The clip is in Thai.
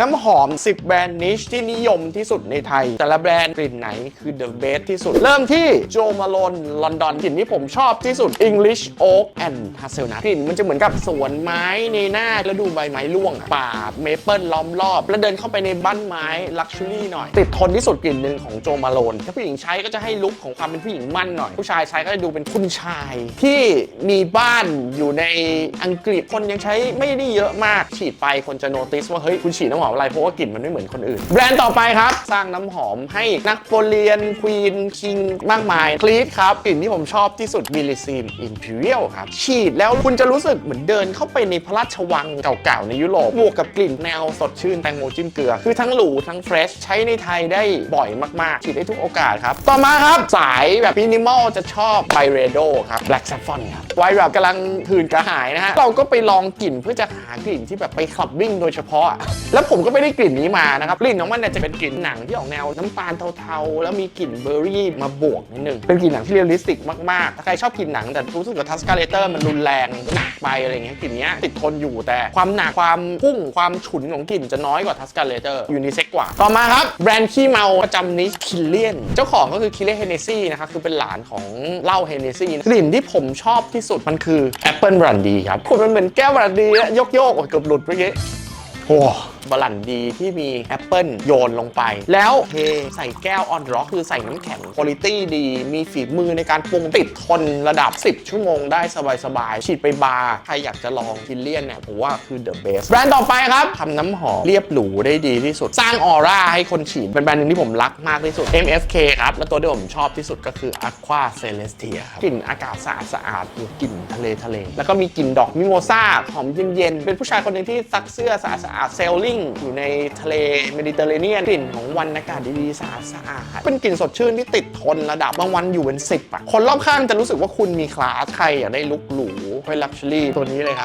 น้ำหอม 10 แบรนด์นิชที่นิยมที่สุดในไทย แต่ละแบรนด์กลิ่นไหนคือ the best ที่สุด เริ่มที่โจมา l ลนลอนดอนกลิ่นที่ผมชอบที่สุด English Oak and Hazelnut กลิ่นมันจะเหมือนกับสวนไม้ในหน้าแล้วดูใบไม้ร่วง ป่าเมเปิลล้อมรอบ แล้วเดินเข้าไปในบ้านไม้ลักชัวรี่หน่อย ติดทนที่สุดกลิ่นหนึ่งของโจมา l ลนถ้าผู้หญิงใช้ก็จะให้ลุคของความเป็นผู้หญิงมั่นหน่อย ผู้ชายใช้ก็จะดูเป็นคุณชาย ที่มีบ้านอยู่ในอังกฤษคนยังใช้ไม่ได้เยอะมากฉีดไปคนจะโนติสว่าเฮ้ยคุณฉีดน้ำหอมอะไรเพราะว่ากลิ่นมันไม่เหมือนคนอื่น แบรนด์ต่อไปครับ สร้างน้ำหอมให้นักโปเลียนควีนคิงมากมายคลีดครับกลิ่นที่ผมชอบที่สุดบิลิซีนอิมพีเรียลครับฉีดแล้วคุณจะรู้สึกเหมือนเดินเข้าไปในพระราชวังเก่าๆในยุโรปบวกกับกลิ่นแนวสดชื่นแตงโมจิ้มเกลือ คือทั้งหรูทั้งเฟรชใช้ในไทยได้บ่อยมากๆ ฉีดได้ทุกโอกาสครับ ต่อมาครับ สายแบบมินิมอลจะชอบไบเรโดครับแบล็กแซฟฟอนครับไวแบบกำลังหื่นกระหายนะฮะเราก็ไปลองกลิ่นเพื่อจะหากลิ่นที่แบบไปคลับบิ้งโดยเฉพาะ แล้วผมมก็ไม่ได้กลิ่นนี้มานะครับกลิ่นของมันเนี่ยจะเป็นกลิ่นหนังที่ออกแนวน้ำตาลเทาๆ แล้วมีกลิ่นเบอร์รี่มาบวกนิดนึงเป็นกลิ่นหนังที่เรียลลิสติกมากๆถ้าใครชอบกลิ่นหนังแต่รู้สึกว่าทัสกาเลเตอร์มันรุนแรงหนักไปอะไรเงี้ยกลิ่นนี้ติดทนอยู่แต่ความหนักความพุ่งความฉุนของกลิ่นจะน้อยกว่าทัสกาเลเตอร์ยูนิเซ็กกว่าต่อมาครับแบรนด์ขี้เมาประจำนิชคิลเลียนเจ้าของก็คือคิลเลียนเฮเนซี่นะครับคือเป็นหลานของเหล้าเฮเนซี่กลิ่นที่ผมชอบที่สุดมันคือแอปเปิลบรันดีครับคุณมันเหมือนแก้วบรันดีอะโยกๆโอ้ยเกือบหลุดเมื่อกี้โอ้ บาลันดีที่มีแอปเปิลโยนลงไป แล้วเทใส่แก้วออนร็อกคือใส่น้ำแข็งคุณภาพดี มีฝีมือในการปรุงติดทนระดับ 10 ชั่วโมงได้สบายๆฉีดไปบาร์ใครอยากจะลองกินเลียนเนี่ยผมว่าคือ the best แบรนด์ต่อไปครับทำน้ำหอมเรียบหรูได้ดีที่สุด สร้างออร่าให้คนฉีดเป็นแบรนด์หนึ่งที่ผมรักมากที่สุด MFK ครับ และตัวที่ผมชอบที่สุดก็คือ Aqua Celestia ครับกลิ่นอากาศสะอาดสะอาดกลิ่นทะเลทะเล แล้วก็มีกลิ่นดอกมิโมซาหอมเย็นๆเป็นผู้ชายคนหนึ่งที่ซักเสื้อสะอาดสะอาดเซลลิงอยู่ในทะเลเมดิเตอร์เรเนียนกลิ่นของวันอากาศดีๆสะอาดสะอาดเป็นกลิ่นสดชื่นที่ติดทนระดับบางวันอยู่เป็นสิบอะคนรอบข้างจะรู้สึกว่าคุณมีคลาสใครอยากได้ลุคหรูให้ลักชัวรี่ตัวนี้เลยครับ